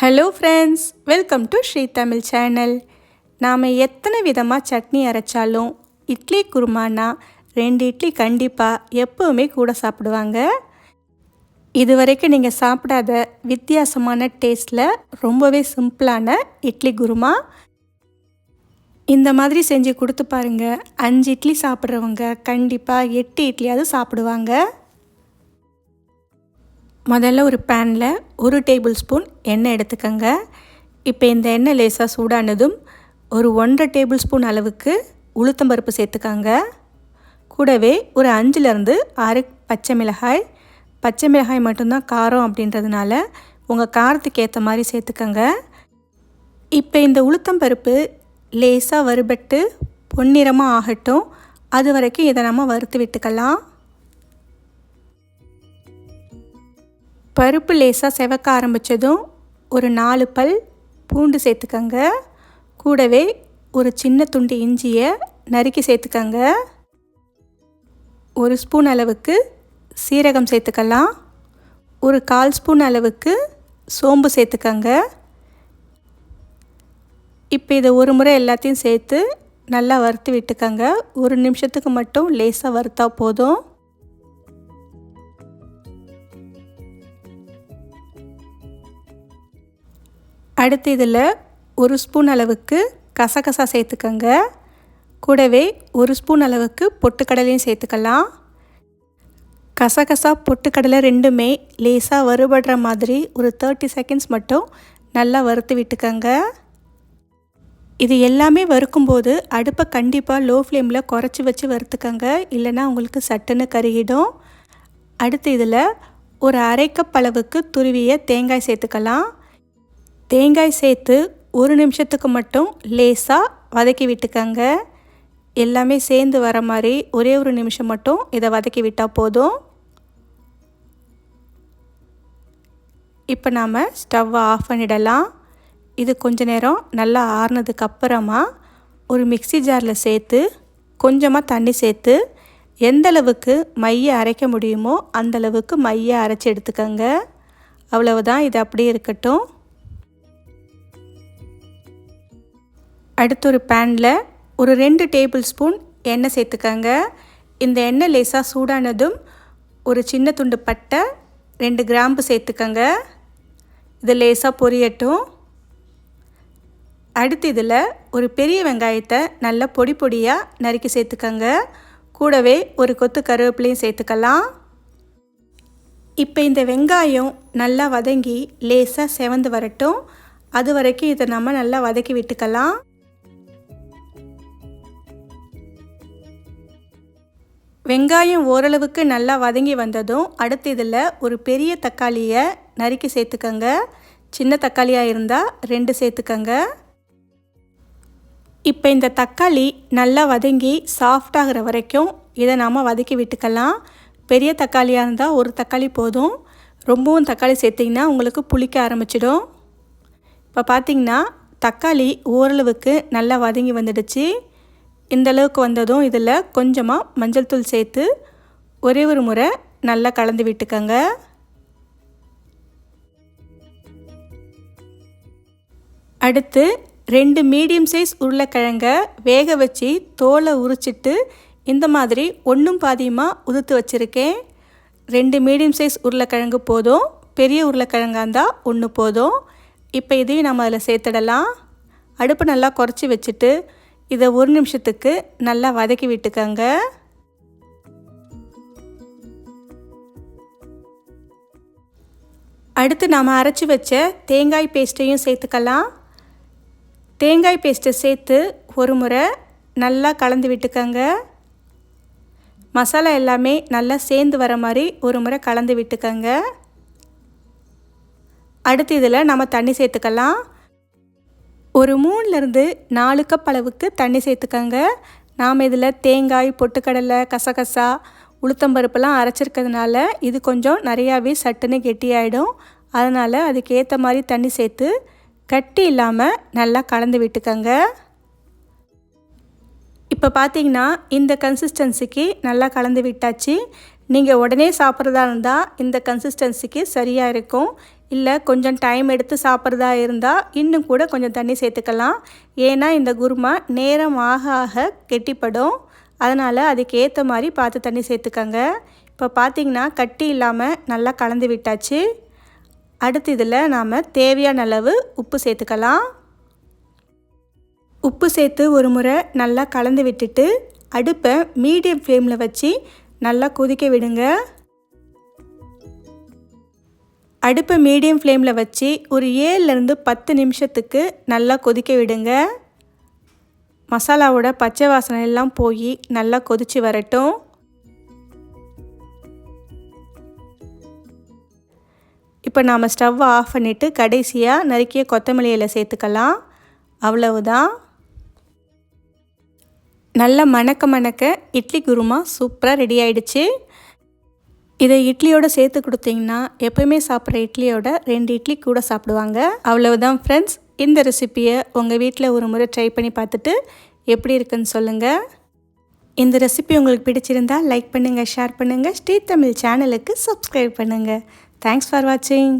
Hello friends welcome to Sri Tamil channel நாம் எத்தனை விதமாக சட்னி அரைச்சாலும் இட்லி குருமானா ரெண்டு இட்லி கண்டிப்பாக எப்போவுமே கூட சாப்பிடுவாங்க. இது வரைக்கும் நீங்கள் சாப்பிடாத வித்தியாசமான டேஸ்ட்டில் ரொம்பவே சிம்பிளான இட்லி குருமா. இந்த மாதிரி செஞ்சு கொடுத்து பாருங்கள் அஞ்சு இட்லி சாப்பிட்றவங்க கண்டிப்பாக எட்டு இட்லியாவது சாப்பிடுவாங்க. முதல்ல ஒரு பேனில் ஒரு டேபிள் ஸ்பூன் எண்ணெய் எடுத்துக்கோங்க. இப்போ இந்த எண்ணெய் லேசாக சூடானதும் ஒரு ஒன்றரை டேபிள் ஸ்பூன் அளவுக்கு உளுத்தம்பருப்பு சேர்த்துக்கோங்க. கூடவே ஒரு அஞ்சுலேருந்து ஆறு பச்சை மிளகாய். பச்சை மிளகாய் மட்டும்தான் காரம் அப்படின்றதுனால உங்கள் காரத்துக்கு ஏற்ற மாதிரி சேர்த்துக்கோங்க. இப்போ இந்த உளுத்தம்பருப்பு லேசாக வறுபட்டு பொன்னிறமாக ஆகட்டும். அது வரைக்கும் இதை நம்ம வறுத்து விட்டுக்கலாம். பருப்பு லேசாக செவக்க ஆரம்பித்ததும் ஒரு நாலு பல் பூண்டு சேர்த்துக்கங்க. கூடவே ஒரு சின்ன துண்டு இஞ்சியை நறுக்கி சேர்த்துக்கங்க. ஒரு ஸ்பூன் அளவுக்கு சீரகம் சேர்த்துக்கலாம். ஒரு கால் ஸ்பூன் அளவுக்கு சோம்பு சேர்த்துக்கங்க. இப்போ இதை ஒரு முறை எல்லாத்தையும் சேர்த்து நல்லா வறுத்து விட்டுக்கங்க. ஒரு நிமிஷத்துக்கு மட்டும் லேசாக வறுத்தா போதும். அடுத்து இதில் ஒரு ஸ்பூன் அளவுக்கு கசகசா சேர்த்துக்கோங்க. கூடவே ஒரு ஸ்பூன் அளவுக்கு பொட்டுக்கடலையும் சேர்த்துக்கலாம். கசகசா பொட்டுக்கடலை ரெண்டுமே லேசாக வறுபடுற மாதிரி ஒரு தேர்ட்டி செகண்ட்ஸ் மட்டும் நல்லா வறுத்து விட்டுக்கோங்க. இது எல்லாமே வறுக்கும்போது அடுப்பை கண்டிப்பாக லோ ஃப்ளேமில் குறைச்சி வச்சு வறுத்துக்கோங்க. இல்லைனா உங்களுக்கு சட்டுன்னு கருகிடும். அடுத்து இதில் ஒரு அரை கப் அளவுக்கு துருவிய தேங்காய் சேர்த்துக்கலாம். தேங்காய் சேர்த்து ஒரு நிமிஷத்துக்கு மட்டும் லேசாக வதக்கி விட்டுக்கங்க. எல்லாமே சேர்ந்து வர மாதிரி ஒரே ஒரு நிமிஷம் மட்டும் இதை வதக்கி விட்டால் போதும். இப்போ நாம் ஸ்டவ்வை ஆஃப் பண்ணிடலாம். இது கொஞ்ச நேரம் நல்லா ஆறுனதுக்கு அப்புறமா ஒரு மிக்சி ஜாரில் சேர்த்து கொஞ்சமாக தண்ணி சேர்த்து எந்தளவுக்கு மையை அரைக்க முடியுமோ அந்தளவுக்கு மையை அரைச்சி எடுத்துக்கோங்க. அவ்வளவுதான் இது அப்படியே இருக்கட்டும். அடுத்து ஒரு பேனில் ஒரு ரெண்டு டேபிள் ஸ்பூன் எண்ணெய் சேர்த்துக்கங்க. இந்த எண்ணெய் லேசாக சூடானதும் ஒரு சின்ன துண்டு பட்டை ரெண்டு கிராம்பு சேர்த்துக்கங்க. இது லேசாக பொரியட்டும். அடுத்து இதில் ஒரு பெரிய வெங்காயத்தை நல்லா பொடி பொடியாக நறுக்கி சேர்த்துக்கங்க. கூடவே ஒரு கொத்து கருவேப்பிலையும் சேர்த்துக்கலாம். இப்போ இந்த வெங்காயம் நல்லா வதங்கி லேசாக செவந்து வரட்டும். அது வரைக்கும் இதை நம்ம நல்லா வதக்கி விட்டுக்கலாம். வெங்காயம் ஓரளவுக்கு நல்லா வதங்கி வந்ததும் அடுத்து இதில் ஒரு பெரிய தக்காளியை நறுக்கி சேர்த்துக்கங்க. சின்ன தக்காளியாக இருந்தால் ரெண்டு சேர்த்துக்கங்க. இப்போ இந்த தக்காளி நல்லா வதங்கி சாஃப்டாகிற வரைக்கும் இதை நாம் வதக்கி விட்டுக்கலாம். பெரிய தக்காளியாக இருந்தால் ஒரு தக்காளி போதும். ரொம்பவும் தக்காளி சேர்த்திங்கன்னா உங்களுக்கு புளிக்க ஆரம்பிச்சிடும். இப்போ பார்த்திங்கன்னா தக்காளி ஓரளவுக்கு நல்லா வதங்கி வந்துடுச்சு. இந்த அளவுக்கு வந்ததும் இதில் கொஞ்சமாக மஞ்சள் தூள் சேர்த்து ஒரே ஒரு முறை நல்லா கலந்து விட்டுக்கோங்க. அடுத்து ரெண்டு மீடியம் சைஸ் உருளைக்கிழங்க வேக வச்சு தோலை உரிச்சிட்டு இந்த மாதிரி ஒன்றும் பாதியமாக உதுத்து வச்சுருக்கேன். ரெண்டு மீடியம் சைஸ் உருளைக்கிழங்கு போதும் பெரிய உருளைக்கிழங்கா இருந்தால் ஒன்று போதும். இப்போ இதையும் நம்ம அதில் சேர்த்துடலாம். அடுப்பு நல்லா குறைச்சி வச்சுட்டு இதை ஒரு நிமிஷத்துக்கு நல்லா வதக்கி விட்டுக்கங்க. அடுத்து நாம் அரைச்சி வச்ச தேங்காய் பேஸ்ட்டையும் சேர்த்துக்கலாம். தேங்காய் பேஸ்ட்டை சேர்த்து ஒரு முறை நல்லா கலந்து விட்டுக்கங்க. மசாலா எல்லாமே நல்லா சேர்ந்து வர மாதிரி ஒரு முறை கலந்து விட்டுக்கங்க. அடுத்து இதில் நம்ம தண்ணி சேர்த்துக்கலாம். ஒரு மூணுலேருந்து நாலு கப் அளவுக்கு தண்ணி சேர்த்துக்கங்க. நாம் இதில் தேங்காய் பொட்டுக்கடலை கசகசா உளுத்தம்பருப்பெல்லாம் அரைச்சிருக்கிறதுனால இது கொஞ்சம் நிறையாவே சட்டுன்னு கெட்டியாயிடும். அதனால் அதுக்கேற்ற மாதிரி தண்ணி சேர்த்து கட்டி இல்லாமல் நல்லா கலந்து விட்டுக்கங்க. இப்போ பார்த்தீங்கன்னா இந்த கன்சிஸ்டன்சிக்கு நல்லா கலந்து விட்டாச்சு. நீங்கள் உடனே சாப்பிட்றதா இருந்தால் இந்த கன்சிஸ்டன்சிக்கு சரியாக இருக்கும். இல்லை கொஞ்சம் டைம் எடுத்து சாப்பிட்றதா இருந்தால் இன்னும் கூட கொஞ்சம் தண்ணி சேர்த்துக்கலாம். ஏன்னா இந்த குருமா நேரம் ஆக ஆக கெட்டிப்படும். அதனால் அதுக்கு ஏற்ற மாதிரி பார்த்து தண்ணி சேர்த்துக்கங்க. இப்போ பார்த்திங்கன்னா கட்டி இல்லாமல் நல்லா கலந்து விட்டாச்சு. அடுத்து இதில் நாம் தேவையான அளவு உப்பு சேர்த்துக்கலாம். உப்பு சேர்த்து ஒரு முறை நல்லா கலந்து விட்டுட்டு அடுப்பை மீடியம் ஃப்ளேமில் வச்சு நல்லா கொதிக்க விடுங்க. அடுப்பை மீடியம் ஃப்ளேமில் வச்சு ஒரு ஏழுலேருந்து பத்து நிமிஷத்துக்கு நல்லா கொதிக்க விடுங்க. மசாலாவோட பச்சை வாசனை எல்லாம் போய் நல்லா கொதித்து வரட்டும். இப்போ நாம் ஸ்டவ்வை ஆஃப் பண்ணிவிட்டு கடைசியாக நறுக்கிய கொத்தமல்லி இலை சேர்த்துக்கலாம். அவ்வளவுதான். நல்லா மணக்க மணக்க இட்லி குருமா சூப்பராக ரெடி ஆயிடுச்சு. இதை இட்லியோடு சேர்த்து கொடுத்தீங்கன்னா எப்போயுமே சாப்பிட்ற இட்லியோட ரெண்டு இட்லி கூட சாப்பிடுவாங்க. அவ்வளவுதான் ஃப்ரெண்ட்ஸ் இந்த ரெசிப்பியை உங்கள் வீட்டில் ஒரு முறை ட்ரை பண்ணி பார்த்துட்டு எப்படி இருக்குன்னு சொல்லுங்கள் இந்த ரெசிபி உங்களுக்கு பிடிச்சிருந்தால் லைக் பண்ணுங்கள் ஷேர் பண்ணுங்கள் ஸ்ரீ தமிழ் சேனலுக்கு சப்ஸ்கிரைப் பண்ணுங்கள் தேங்க்ஸ் ஃபார் வாட்சிங்